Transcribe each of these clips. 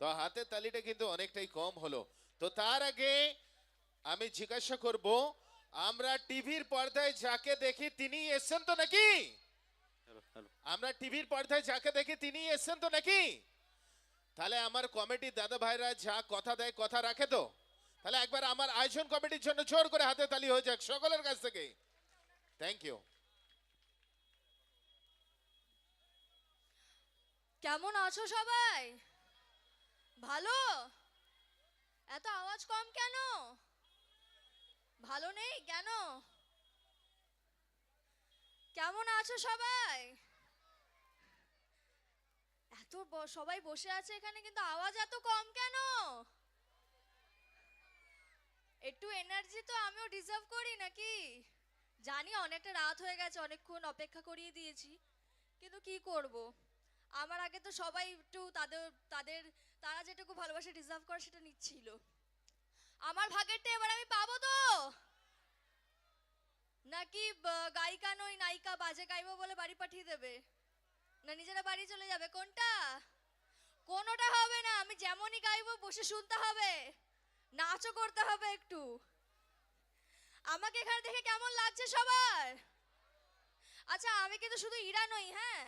তো হাতের তালিটা কিন্তু অনেকটাই কম হলো। তো তার আগে আমি জিজ্ঞাসা করব আমরা টিভির পর্দায় যাকে দেখি তিনি এসছেন তো নাকি? আমরা টিভির পর্দায় যাকে দেখি তিনি এসছেন তো নাকি? তাহলে আমার কমিটি দাদা ভাইরা যা কথা দেয় কথা রাখে তো। তাহলে একবার আমার আয়োজন কমিটির জন্য জোর করে হাতে তালি হয়ে যাক সকলের কাছ থেকে। থ্যাংক ইউ কেমন আছো সবাই? ভালো? এত আওয়াজ কম কেন? ভালো নেই কেন? কেমন আছো সবাই? এত সবাই বসে আছে এখানে, কিন্তু আওয়াজ এত কম কেন? একটু এনার্জি তো আমিও ডিজার্ভ করি নাকি? জানি অনেকটা রাত হয়ে গেছে, অনেকক্ষণ অপেক্ষা করিয়ে দিয়েছি, কিন্তু কি করব? আমার আগে তো সবাই একটু তাদের তাদের, তারা যেটুকু ভালোবাসা ডিজার্ভ করে সেটা নিচ্ছিল। আমার ভাগেরটা এবার আমি পাবো তো? নাকি গায়িকা নই, নায়িকা বাজে গাইবো বলে বাড়ি পাঠিয়ে দেবে? না নিজেরা বাড়ি চলে যাবে? কোনটা? কোনোটা হবে না। আমি যেমনই গাইবো, বসে শুনতে হবে। নাচও করতে হবে একটু। আমাকে এখানে দেখে কেমন লাগছে সবার? আচ্ছা আমি কিন্তু শুধু ইরা নই হ্যাঁ?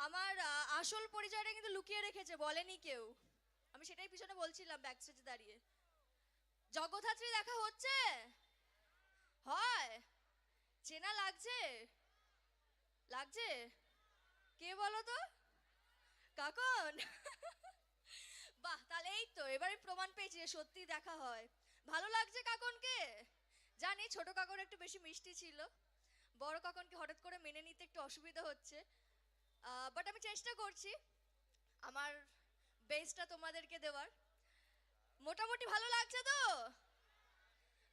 আমার আসল পরিচয়টা কিন্তু লুকিয়ে রেখেছে, বলেনি কেউ। আমি সেটাই পিছনে বলছিলাম ব্যাক স্টেজে দাঁড়িয়ে। জগদ্ধাত্রী দেখা হচ্ছে? হয়। চেনা লাগছে? লাগছে? কে বলো তো? কাকন? বাহ, তাহলে এই তো, এবারে প্রমাণ পেয়েছি যে সত্যি দেখা হয়। ভালো লাগছে কাকনকে? জানি ছোট কাকন একটু বেশি মিষ্টি ছিল। বড় কাকনকে হঠাৎ করে মেনে নিতে একটু অসুবিধা হচ্ছে। বাট আমি চেষ্টা করছি। আমার বেসটা তোমাদেরকে দেওয়ার। মোটামুটি ভালো লাগছে তো?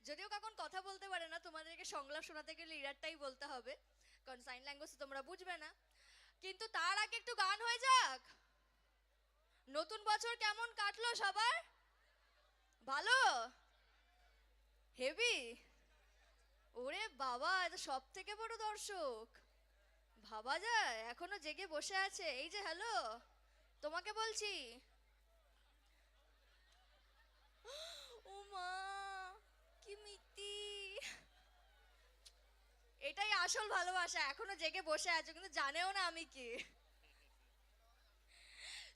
যদিও কথা বলতে পারে না, তোমাদেরকে সংলাপ শোনাতে গেলে ইরারটাই বলতে হবে। কারণ সাইন ল্যাঙ্গুয়েজ তোমরা বুঝবে না। কিন্তু তার আগে একটু গান হয়ে যাক। নতুন বছর কেমন কাটলো সবার? ভালো? হেভি ওরে বাবা এটা সব থেকে বড় দর্শক। ভাবা যায়? এখনও জেগে বসে আছে। এই যে হ্যালো তোমাকে বলছি। ও মা কি মিষ্টি এটাই আসল ভালোবাসা। এখনও জেগে বসে আছো, কিন্তু জানেও না আমি কি।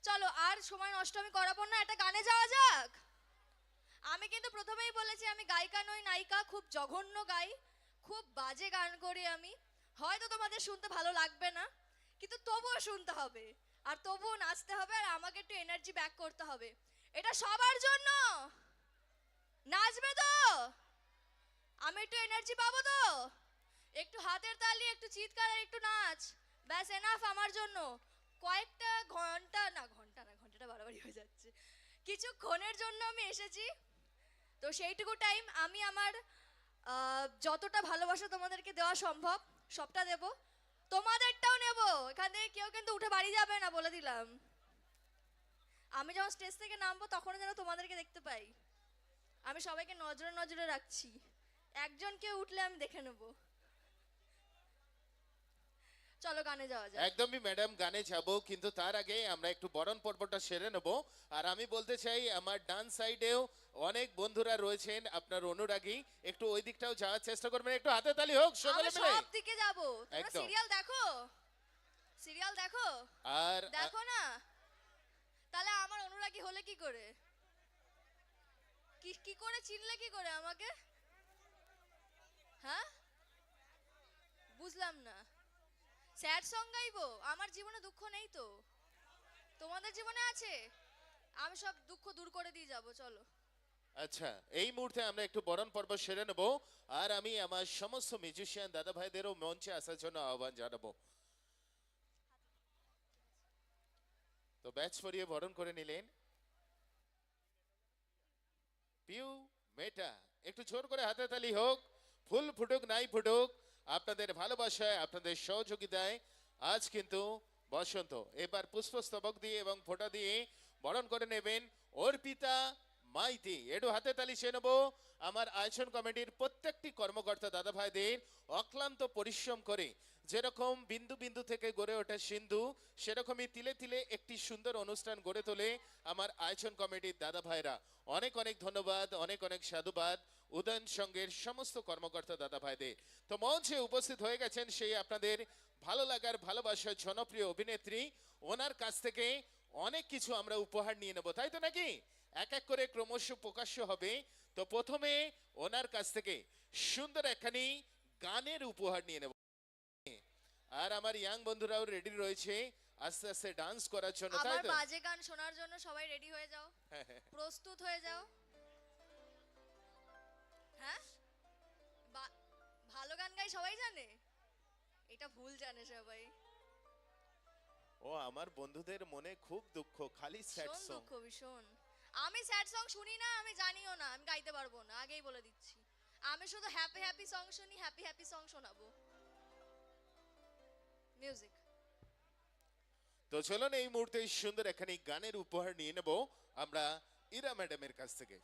চলো, আর সময় নষ্ট আমি করাবো না, একটা গানে যাওয়া যাক। আমি কিন্তু প্রথমেই বলেছি, আমি গায়িকা নই, নায়িকা, খুব জঘন্য গাই, খুব বাজে গান করি আমি। হয়তো তোমাদের শুনতে ভালো লাগবে না, কিন্তু তবুও শুনতে হবে। আর তবুও নাচতে হবে আর আমাকে একটু এনার্জি ব্যাক করতে হবে। এটা সবার জন্য! নাচবে তো! আমি একটু এনার্জি পাবো তো? একটু হাতের তালি, একটু চিৎকার একটু নাচ। ব্যাস এনাফ আমার জন্য। কয়েকটা ঘণ্টা, না ঘণ্টা না, ঘন্টাটা বাড়াবাড়ি হয়ে যাচ্ছে। কিছুক্ষণের জন্য আমি এসেছি। তো সেইটুকু টাইম আমি আমার যতটা ভালোবাসা তোমাদেরকে দেওয়া সম্ভব সবটা দেব? তোমাদেরটাও নেব। এখান থেকে কেউ কিন্তু উঠে বাড়ি যাবে না বলে দিলাম। আমি যখন স্টেজ থেকে নামবো তখন যেন তোমাদেরকে দেখতে পাই। আমি সবাইকে নজরে নজরে রাখছি। একজন কেউ উঠলে আমি দেখে নেব। চলো গানে যাওয়া যাক। একদমই ম্যাডাম গানে যাব কিন্তু তার আগে আমরা একটু বরণ পর্বটা সেরে নেব। আর আমি বলতে চাই আমার ডান সাইডেও অনেক বন্ধুরা রয়েছেন আপনার অনুরাগী। একটু ওই দিকটাও যাওয়ার চেষ্টা করবেন একটু হাতে তালি হোক সকলে মিলে। সব দিকে যাব। তোমরা সিরিয়াল দেখো? সিরিয়াল দেখো? আর দেখো না? তাহলে আমার অনুরাগী হলে কি করে? কি কি করে চিনলে কি করে আমাকে? হ্যাঁ? বুঝলাম না। স্যাড সং গাইবো আমার জীবনে দুঃখ নেই তো। তোমাদের জীবনে আছে? আমি সব দুঃখ দূর করে দিয়ে যাব, চলো। আচ্ছা এই মুহূর্তে আমরা একটু বরণ পর্ব সেরে নেব, আর আমি আমার সমস্ত মিউজিশিয়ান দাদা ভাইদেরও মঞ্চে আসার জন্য আহ্বান জানাব। তো ব্যাচ পরিয়ে বরণ করে নিলেন। পিউ, মেটা, একটু জোর করে হাতে তালি হোক, ফুল ফুটুক, নাই ফুটুক আপনাদের ভালোবাসায়, আপনাদের সহযোগিতায়, আজ কিন্তু বসন্ত। এবার পুষ্পস্তবক দিয়ে এবং ফোঁটা দিয়ে বরণ করে নেবেন অর্পিতা মাইতি। একটু হাতে তালি সে নেব। আমার আয়োজন কমিটির প্রত্যেকটি কর্মকর্তা দাদা ভাইদের অক্লান্ত পরিশ্রম করে যেরকম বিন্দু বিন্দু থেকে গড়ে ওঠে সিন্ধু, সেরকমই তিলে তিলে একটি সুন্দর অনুষ্ঠান গড়ে তোলে আমার আয়োজন কমিটির দাদা ভাইরা অনেক অনেক ধন্যবাদ, অনেক অনেক সাধুবাদ। উদয়ন সঙ্গের সমস্ত কর্মকর্তা দাদা ভাইদের। তো মঞ্চে উপস্থিত হয়ে গেছেন সেই আপনাদের ভালো লাগার ভালোবাসার জনপ্রিয় অভিনেত্রী। ওনার কাছ থেকে অনেক কিছু আমরা উপহার নিয়ে নেব তাই তো নাকি? এক এক করে ক্রমশ প্রকাশ্য হবে। তো প্রথমে ওনার কাছ থেকে সুন্দর একখানি গানের উপহার নিয়ে নেব। আর আমার ইয়াং বন্ধুরাও রেডি রয়েছে আস্তে আস্তে ডান্স করার জন্য তাই আমার তো? বাজে গান শোনার জন্য সবাই রেডি হয়ে যাও। প্রস্তুত হয়ে যাও। হ্যাঁ? ভালো গান গাই সবাই জানে? এটা ভুল জানে সবাই। ও আমার বন্ধুদের মনে খুব দুঃখ খালি স্যাড সং দুঃখ ভীষণ। আমি স্যাড সং শুনি না আমি জানিও না আমি গাইতে পারব না আগেই বলে দিচ্ছি। আমি শুধু হ্যাপি হ্যাপি সং শুনি হ্যাপি হ্যাপি সং শোনাবো। মিউজিক তো চলুন এই মুহূর্তে সুন্দর একখানি গানের উপহার নিয়ে নেব। আমরা ইরা ম্যাডামের কাছ থেকে।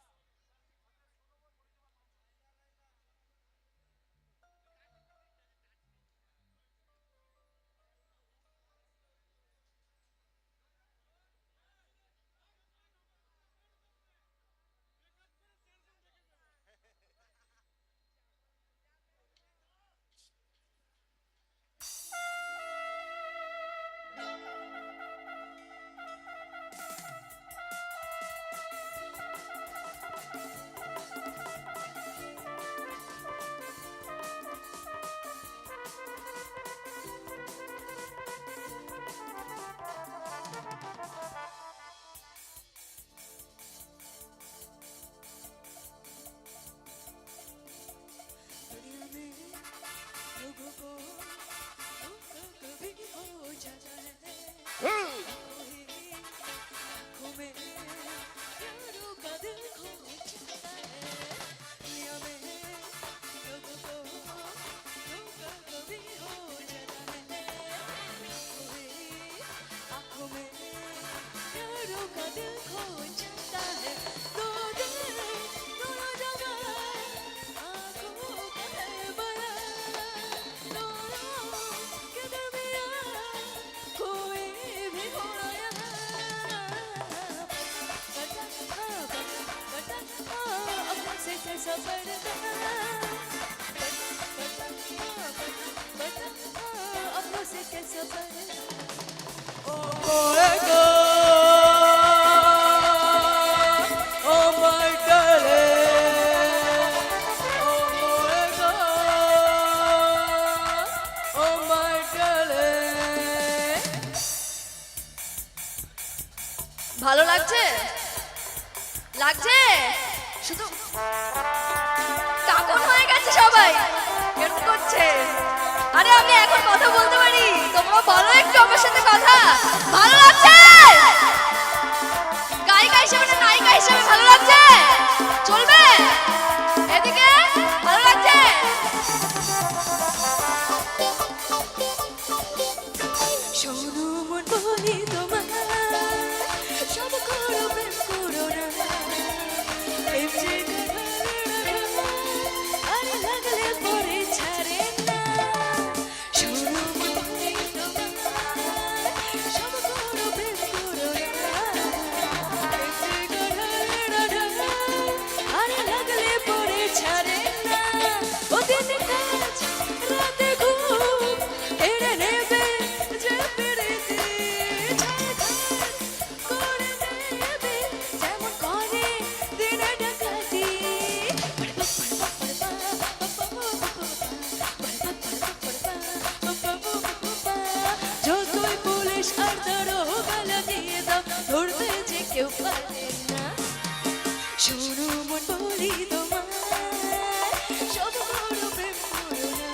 ভালো লাগছে? লাগছে? শুধু কাপড় হয়ে গেছে সবাই। কেমন করছে? আরে আমি এখন কথা বলতে পারি? তোমরা বলো একটু আমার সাথে কথা। ভালো লাগছে? গায়িকা হিসেবে না নায়িকা হিসেবে ভালো লাগছে? চলবে? এদিকে ভালো লাগছে? কেউ পারে না শোনো মন বলি তোমার সব বড় প্রেম করো না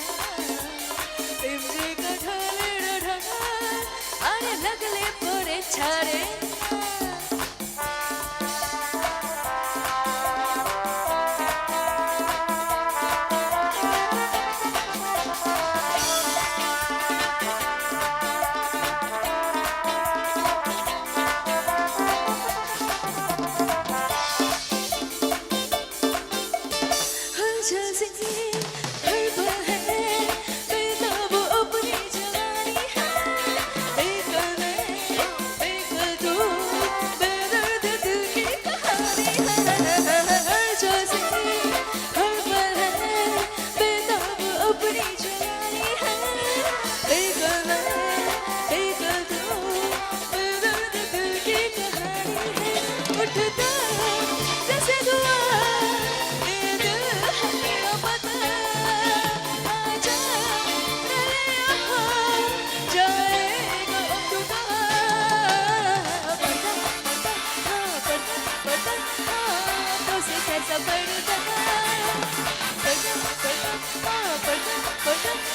প্রেম যে কাঠালের ঢাল আরে লাগলে পরে ছাড়ে Put up, put up, put up, put up.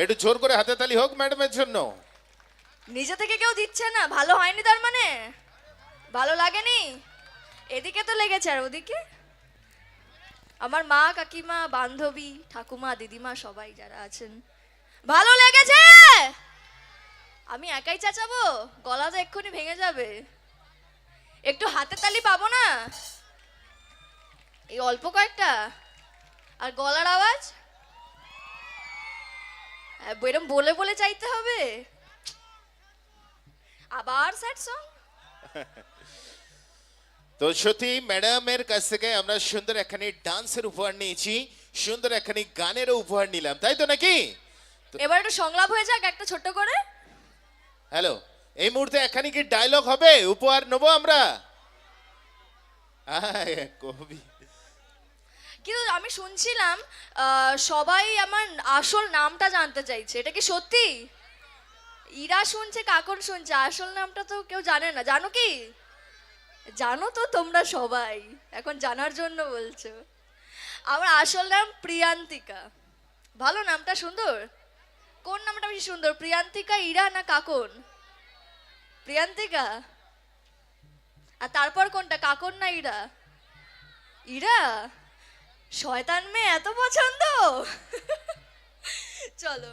একটু জোর করে হাতে তালি হোক ম্যাডামের জন্য। নিজে থেকে কেউ দিচ্ছে না, ভালো হয়নি তার মানে? ভালো লাগেনি? এদিকে তো লেগেছে আর ওদিকে? আমার মা, কাকিমা, বান্ধবী, ঠাকুমা, দিদিমা, সবাই যারা আছেন, ভালো লেগেছে? আমি একাই চাচাবো? গলা তো এক্ষুনি ভেঙে যাবে। একটু হাতে তালি পাবো না? এই অল্প কয়েকটা। আর গলার আওয়াজ? এরম বলে বলে চাইতে হবে। আবার স্যাড সং তো সত্যি ম্যাডামের কাছ থেকে আমরা সুন্দর একখানি ডান্সের উপহার নিয়েছি সুন্দর একখানি গানেরও উপহার নিলাম তাই তো নাকি? এবার একটু সংলাপ হয়ে যাক একটা ছোট্ট করে। হ্যালো এই মুহূর্তে একখানি কি ডায়লগ হবে? উপহার নেব আমরা? কবি। কিন্তু আমি শুনছিলাম সবাই আমার আসল নামটা জানতে চাইছে। এটা কি সত্যি? ইরা শুনছে, কাকন শুনছে, আসল নামটা তো কেউ জানে না। জানো কি? জানো তো তোমরা সবাই, এখন জানার জন্য বলছো। আমার আসল নাম প্রিয়ান্তিকা। ভালো নামটা সুন্দর? কোন নামটা বেশি সুন্দর, প্রিয়ান্তিকা, ইরা, না কাকন? প্রিয়ান্তিকা? আর তারপর কোনটা, কাকন না ইরা? ইরা? শয়তান মেয়ে এত পছন্দ? চলো।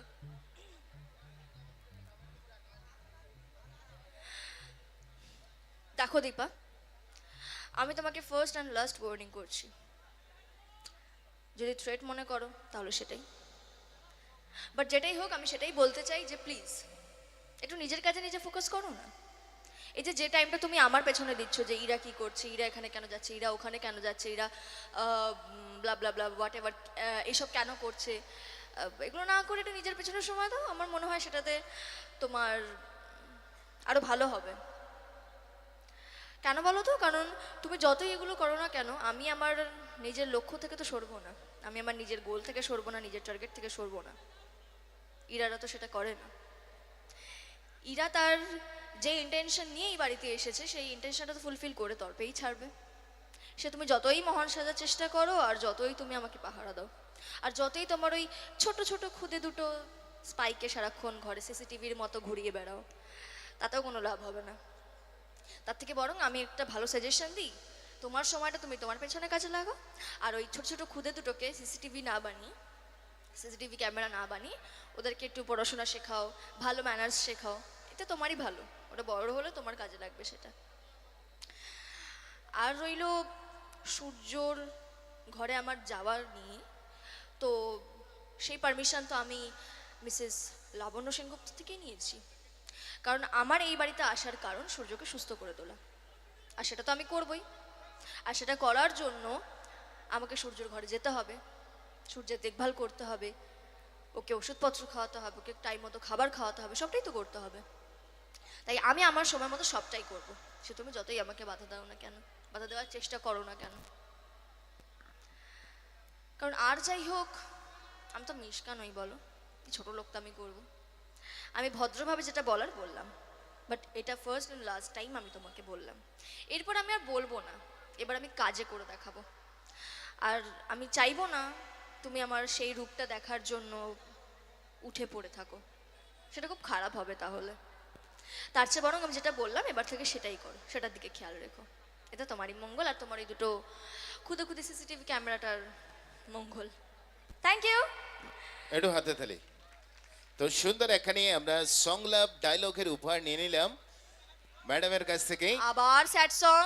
দেখো দীপা, আমি তোমাকে ফার্স্ট অ্যান্ড লাস্ট ওয়ার্নিং করছি। যদি থ্রেট মনে করো, তাহলে সেটাই। বাট যেটাই হোক, আমি সেটাই বলতে চাই যে প্লিজ একটু নিজের কাছে নিজে ফোকাস করো না। এই যে যে টাইমটা তুমি আমার পেছনে দিচ্ছ যে, ইরা কি করছে, ইরা এখানে কেন যাচ্ছে, ইরা ওখানে কেন যাচ্ছে, Ira blah blah blah whatever এইসব কেন করছে এগুলো না করে একটু নিজের পেছনে সময় দাও। আমার মনে হয় সেটাতে তোমার আরও ভালো হবে। কেন বলো তো? কারণ তুমি যতই এগুলো করো না কেন, আমি আমার নিজের লক্ষ্য থেকে তো সরবো না। আমি আমার নিজের গোল থেকে সরবো না, নিজের টার্গেট থেকে সরবো না। ইরারা তো সেটা করে না। ইরা তার যে ইন্টেনশন নিয়ে এই বাড়িতে এসেছে, সেই ইন্টেনশনটা তো ফুলফিল করে তর্পেই ছাড়বে। সে তুমি যতই মহান সাজার চেষ্টা করো, আর যতই তুমি আমাকে পাহারা দাও। আর যতই তোমার ওই ছোট ছোট খুদে দুটো স্পাইকে সারাক্ষণ ঘরে সিসিটিভির মতো ঘুরিয়ে বেড়াও, তাতেও কোনো লাভ হবে না। তার থেকে বরং আমি একটা ভালো সাজেশন দিই, তোমার সময়টা তুমি তোমার পেছনে কাজে লাগাও, আর ওই ছোট ছোট খুদে দুটোকে সিসিটিভি না বানিয়ে সিসিটিভি ক্যামেরা না বানিয়ে, ওদেরকে একটু পড়াশোনা শেখাও, ভালো ম্যানার্স শেখাও, এতে তোমারই ভালো। ওটা বড় হলে তোমার কাজে লাগবে সেটা। আর রইল সূর্যর ঘরে আমার যাওয়ার নিয়ে। তো সেই পারমিশন তো আমি মিসেস লাবণ্য সেনগুপ্ত থেকেই নিয়েছি। কারণ আমার এই বাড়িতে আসার কারণ সূর্যকে সুস্থ করে তোলা। আর সেটা তো আমি করবই। আর সেটা করার জন্য আমাকে সূর্যর ঘরে যেতে হবে। সূর্যের দেখভাল করতে হবে। ওকে ওষুধপত্র খাওয়াতে হবে, ওকে টাইম মতো খাবার খাওয়াতে হবে, সবটাই তো করতে হবে। তাই আমি আমার সময় মতো সবটাই করব। সে তুমি যতই আমাকে বাধা দাও না কেন? বাধা দেওয়ার চেষ্টা করো না কেন? কারণ আর যাই হোক, আমি তো মিশকা নই, বলো। কি ছোট লোক তো আমি করব? আমি ভদ্রভাবে যেটা বলার বললাম বাট এটা ফার্স্ট অ্যান্ড লাস্ট টাইম আমি তোমাকে বললাম। এরপর আমি আর বলব না। এবার আমি কাজে করে দেখাবো। আর আমি চাইব না তুমি আমার সেই রূপটা দেখার জন্য উঠে পড়ে থাকো। সেটা খুব খারাপ হবে তাহলে। তার চেয়ে বরং আমি যেটা বললাম এবার থেকে সেটাই করো। সেটার দিকে খেয়াল রেখো। এটা তোমারই মঙ্গল আর তোমার এই দুটো খুদে খুদে সিসিটিভি ক্যামেরাটার মঙ্গল। থ্যাংক ইউ একটু হাতে তালি তো সুন্দর এখানে আমরা সংলাপ ডায়লগের উপহার নিয়ে নিলাম। ম্যাডামের কাছ থেকে। আবার স্যাড সং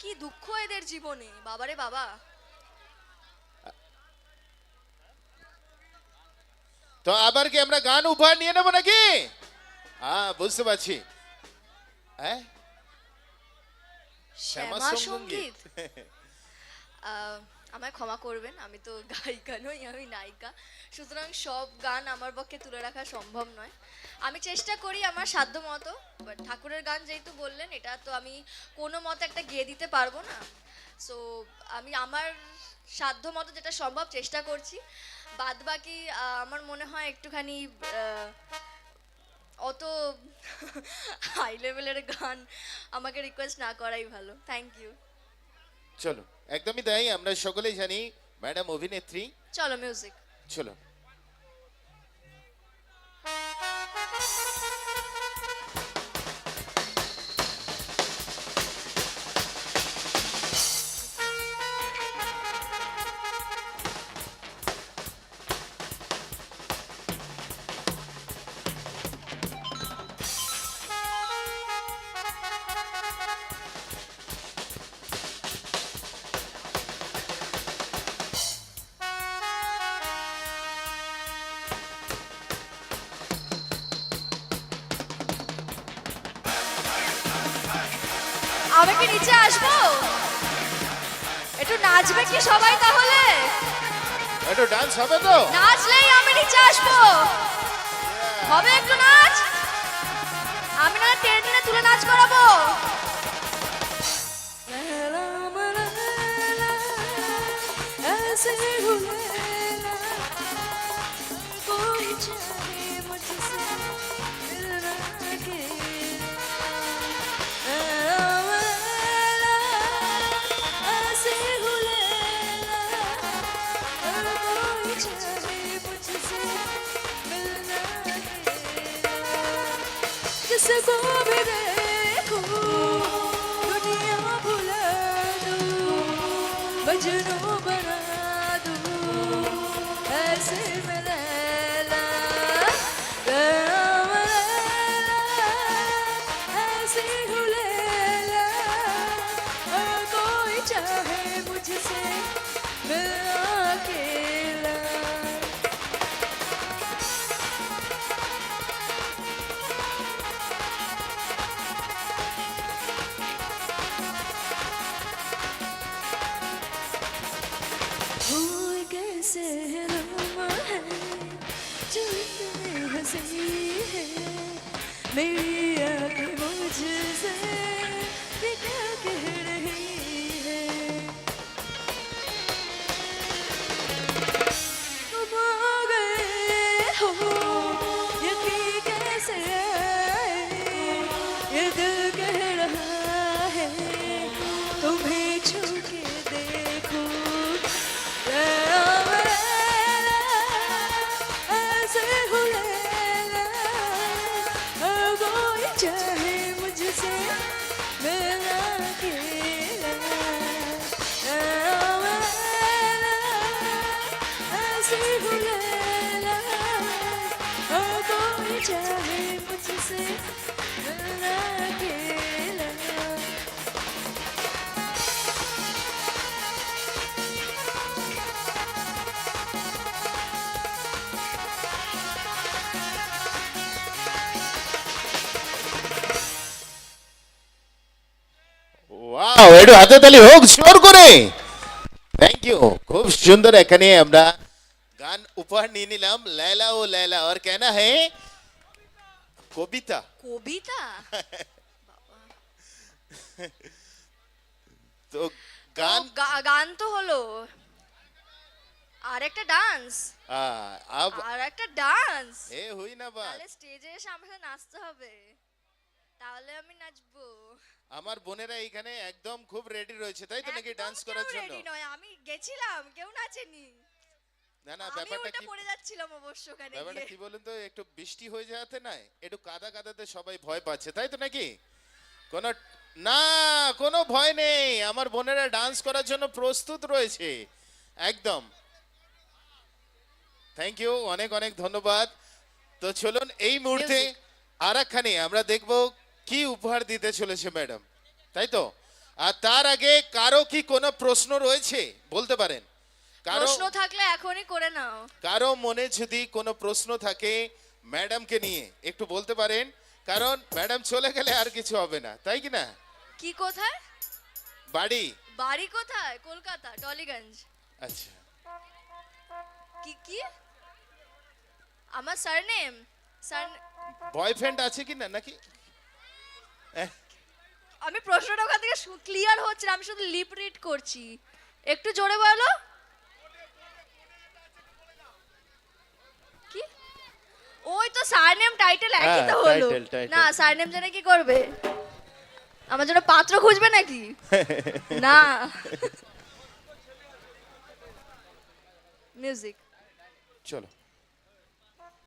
কি দুঃখ এদের জীবনে। বাবারে বাবা। তো আবার কি আমরা গান উপহার নিয়ে নেব নাকি? হ্যাঁ বুঝতে পারছি। হ্যাঁ শ্যামা সংগীত। আমায় ক্ষমা করবেন আমি তো গায়িকা নই আমি নায়িকা। সুতরাং সব গান আমার পক্ষে তুলে রাখা সম্ভব নয়। আমি চেষ্টা করি আমার সাধ্য মতো বাট ঠাকুরের গান যেহেতু বললেন এটা তো আমি কোনো মতে একটা গেয়ে দিতে পারব না। সো আমি আমার সাধ্য মতো যেটা সম্ভব চেষ্টা করছি। বাদ বাকি আমার মনে হয় একটুখানি আহ, অত হাই লেভেলের গান আমাকে রিকোয়েস্ট না করাই ভালো। থ্যাংক ইউ চলো একদমই তাই আমরা সকলেই জানি ম্যাডাম অভিনেত্রী। চলো মিউজিক চলো। আমি কি নিচে আসবো একটু নাচবে কি সবাই তাহলে একটু ডান্স হবে তো নাচলেই আমি নিচে আসবো হবে একটু নাচ আমি না টেনে টেনে তুলে নাচ করাবো ऐसे हुलेला me. একটু হাতে তালি হোক জোর করে। থ্যাংক ইউ খুব সুন্দর এখানে আমরা গান উপহার নিয়ে নিলাম। লাইলা ও লাইলা আর কেনা হে? কবিতা। কবিতা? তো গান গান তো হলো। আর একটা ডান্স আর একটা ডান্স। এ হই না বা তাহলে স্টেজে এসে আমাকে নাচতে হবে। তাহলে আমি নাচবো। আমার বোনেরা এখানে একদম খুব রেডি রয়েছে তাই তো নাকি ডান্স করার জন্য? ready নয় আমি গেছিলাম কেউ নাচেনি। না না ব্যাপারটা কি পড়ে যাচ্ছিলাম অবশ্য ওখানে ব্যাপারটা কি বলুন তো একটু বৃষ্টি হয়ে যাতে না একটু কাদা কাদাতে সবাই ভয় পাচ্ছে তাই তো নাকি? কোন না কোনো ভয় নেই আমার বোনেরা ডান্স করার জন্য প্রস্তুত রয়েছে একদম। থ্যাংক ইউ অনেক অনেক ধন্যবাদ। তো চলুন এই মুহূর্তে আর একখানি আমরা দেখব কি উপহার দিতে চলেছে ম্যাডাম? তাই তো? আর তার আগে কারও কি কোনো প্রশ্ন রয়েছে? বলতে পারেন। কারও প্রশ্ন থাকলে এখনই করে নাও। কারও মনে যদি কোনো প্রশ্ন থাকে ম্যাডামকে নিয়ে একটু বলতে পারেন। কারণ ম্যাডাম চলে গেলে আর কিছু হবে না তাই কি না? কি কোথায়? বাড়ি। বাড়ি কোথায়? কলকাতা টলিগঞ্জ। আচ্ছা। কি কি? আমার সারনেম সার বয়ফ্রেন্ড আছে কি না নাকি? আমি প্রশ্নটা ওখান থেকে ক্লিয়ার হচ্ছে না আমি শুধু লিপ রিড করছি। একটু জোরে বলো। কি? ওই তো সারনেম টাইটেল একই হ্যাঁ, তো হলো. না সারনেম জেনে কি করবে? আমার জন্য পাত্র খুঁজবে নাকি? না। মিউজিক চলো।